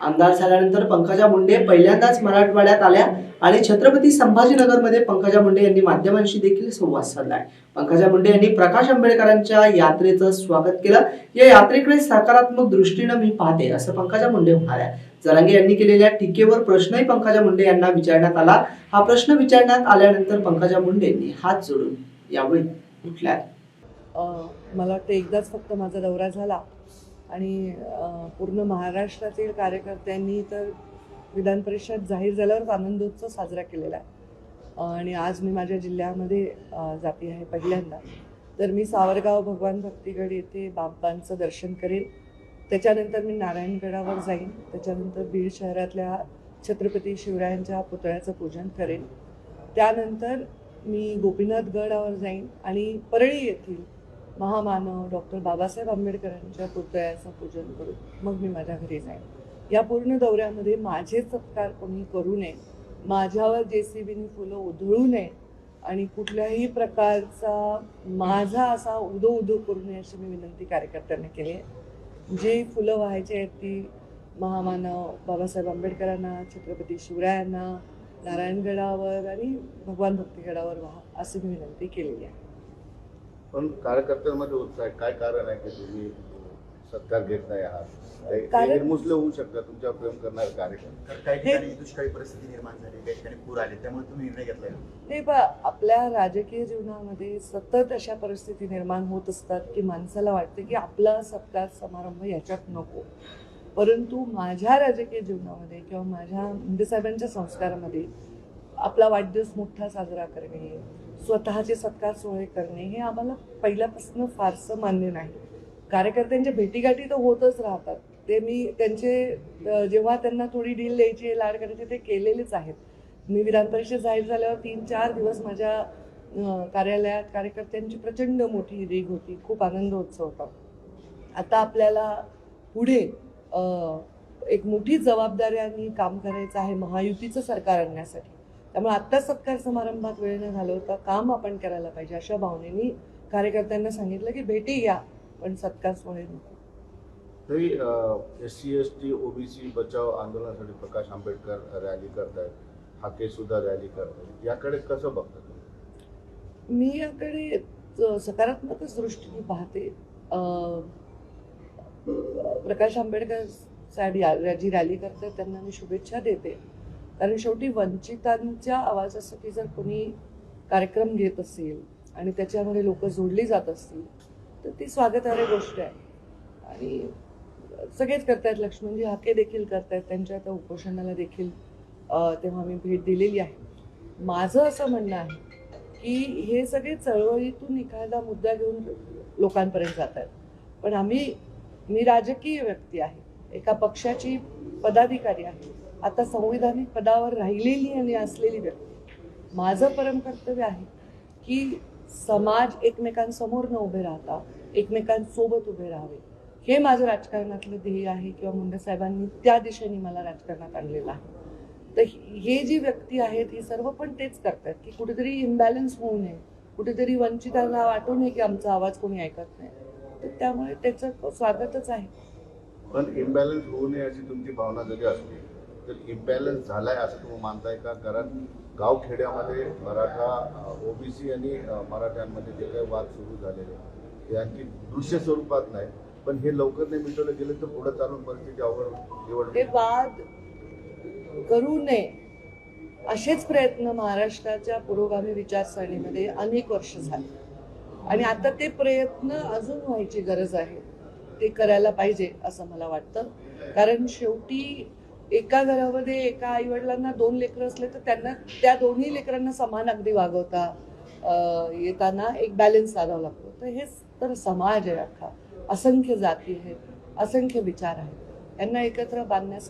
आमदार झाल्यानंतर पंकजा मुंडे पहिल्यांदाच मराठवाड्यात आल्या आणि छत्रपती संभाजीनगरमध्ये पंकजा मुंडे यांनी माध्यमांशी देखील संवाद साधलाय. पंकजा मुंडे यांनी प्रकाश आंबेडकरांच्या यात्रेचं स्वागत केलं. या यात्रेकडे सकारात्मक दृष्टीनं मी पाहते असं पंकजा मुंडे म्हणाल्या. जरांगे यांनी केलेल्या टीकेवर प्रश्नही पंकजा मुंडे यांना विचारण्यात आला. हा प्रश्न विचारण्यात आल्यानंतर पंकजा मुंडेंनी हात जोडून यावेळी म्हटल्या मला वाटतं एकदाच फक्त माझा दौरा झाला. आणि पूर्ण महाराष्ट्रातील कार्यकर्त्यांनी तर विधान परिषद जाहीर झाल्यावर आनंदोत्सव साजरा केलेला आहे. आणि आज मी माझ्या जिल्ह्यामध्ये जाते आहे पहिल्यांदा. तर मी सावरगाव भगवान भक्तीगड येथे बाबांचं दर्शन करेन त्याच्यानंतर मी नारायणगडावर जाईन. त्याच्यानंतर बीड शहरातल्या छत्रपती शिवरायांच्या पुतळ्याचं पूजन करेन. त्यानंतर मी गोपीनाथ गडावर जाईन आणि परळी येथील महामानव डॉक्टर बाबासाहेब आंबेडकरांच्या पुतळ्याचं पूजन करून मग मी माझ्या घरी जाईन. या पूर्ण दौऱ्यामध्ये माझे सत्कार कोणी करू नये माझ्यावर जे सी बीने फुलं उधळू नये आणि कुठल्याही प्रकारचा माझा असा उदो उदो करू नये अशी मी विनंती कार्यकर्त्यांना केली आहे. जी फुलं व्हायची आहेत ती महामानव बाबासाहेब आंबेडकरांना छत्रपती शिवरायांना नारायणगडावर आणि भगवान भक्तीगडावर व्हा अशी मी विनंती केलेली आहे. पण कार्यकर्त्यांमध्ये उत्साह आहे. काय कारण आहे की तुम्ही सत्कार घेत नाही आहात? कारण- निर्मुसले होऊ शकतात तुमच्यावर प्रेम करणारे कार्यकर्ते. तर काही ठिकाणी दुष्काळी परिस्थिती निर्माण झाली काही ठिकाणी पूर आले त्यामुळे तुम्ही निर्णय घेतलाय नाही पण आपल्या राजकीय जीवनामध्ये सतत अशा परिस्थिती निर्माण होत असतात की माणसाला वाटते की आपला सत्कार समारंभ याच्यात नको. परंतु माझ्या राजकीय जीवनामध्ये किंवा माझ्या मुंडे साहेबांच्या संस्कारामध्ये आपला वाढदिवस मोठा साजरा करणे स्वतःचे सत्कार सोहळे करणे हे आम्हाला पहिल्यापासून फारसं मान्य नाही. कार्यकर्त्यांच्या भेटीगाठी तर होतच राहतात. ते मी त्यांचे जेव्हा त्यांना थोडी डील द्यायची लाड करायची ते केलेलेच आहेत. मी विधान परिषद जाहीर झाल्यावर तीन चार दिवस माझ्या कार्यालयात कार्यकर्त्यांची प्रचंड मोठी रीग होती. खूप आनंद उत्सव होता. आता आपल्याला पुढे एक मोठी जबाबदारी आणि काम करायचं आहे महायुतीचं सरकार आणण्यासाठी. त्यामुळे आत्ता सत्कार समारंभात वेळ न घालवता काम आपण करायला पाहिजे अशा भावनेनी कार्यकर्त्यांना सांगितलं की भेटी घ्या पण सत्कार सोहळे नको. तरी S C S T OBC बचाव आंदोलनासाठी प्रकाश आंबेडकर रॅली करतायत हाके सुद्धा रॅली करतायत. याकडे कसं बघता तुम्ही? मी याकडे सकारात्मकच दृष्टीने पाहते. प्रकाश आंबेडकर साहेब जी रॅली करतात त्यांना मी शुभेच्छा देते. कारण शेवटी वंचितांच्या आवाजासाठी जर कोणी कार्यक्रम घेत असेल आणि त्याच्यामध्ये लोक जोडली जात असतील तर ती स्वागतार्ह गोष्ट आहे. आणि सगळेच करतायत लक्ष्मणजी हाके देखील करतायत त्यांच्या त्या उपोषणाला देखील तेव्हा मी भेट दिलेली आहे. माझं असं म्हणणं आहे की हे सगळे चळवळीतून एखादा मुद्दा घेऊन लोकांपर्यंत जात आहेत पण आम्ही मी राजकीय व्यक्ती आहे. एका पक्षाची पदाधिकारी आहे. आता संविधानिक पदावर राहिलेली आणि असलेली व्यक्ती. माझं परम कर्तव्य आहे की समाज एकमेकांसमोर न उभे राहता एकमेकांसोबत उभे राहावे. हे माझं राजकारणातलं ध्येय आहे किंवा मुंडे साहेबांनी त्या दिशेने मला राजकारणात आणलेलं आहे. तर हे जी व्यक्ती आहेत ही सर्व पण तेच करतात की कुठेतरी इम्बॅलन्स होऊ नये कुठेतरी वंचितांना वाटू नये की आमचा आवाज कोणी ऐकत नाही. तर त्यामुळे त्याचं स्वागतच आहे. पण इम्बॅलन्स होऊ नये अशी तुमची भावना जरी असली तर इम्बॅलन्स झालाय असं तुम्ही मानताय का? कारण गावखेड्यामध्ये मराठा ओबीसी आणि मराठ्यांमध्ये जे काही वाद सुरू झालेले ते आणखी दृश्य स्वरूपात नाही. पण हे लवकर नाही मिटवलं गेलं तर पुढे चालून परिस्थिती अवघड ते वाद करू नये असेच प्रयत्न महाराष्ट्राच्या पुरोगामी विचारसरणीमध्ये अनेक वर्ष झाले. आणि आता ते प्रयत्न अजून व्हायची गरज आहे. ते करायला पाहिजे असं मला वाटतं. कारण शेवटी एका घरामध्ये एका आईवडिलांना दोन लेकरं असले तर त्यांना त्या दोन्ही लेकरांना समान अगदी वागवता येताना एक बॅलन्स साधावा लागतो. तर हेच तर समाज आहे अख्खा. असंख्य जाती आहेत असंख्य विचार आहेत. यांना एकत्र बांधण्यास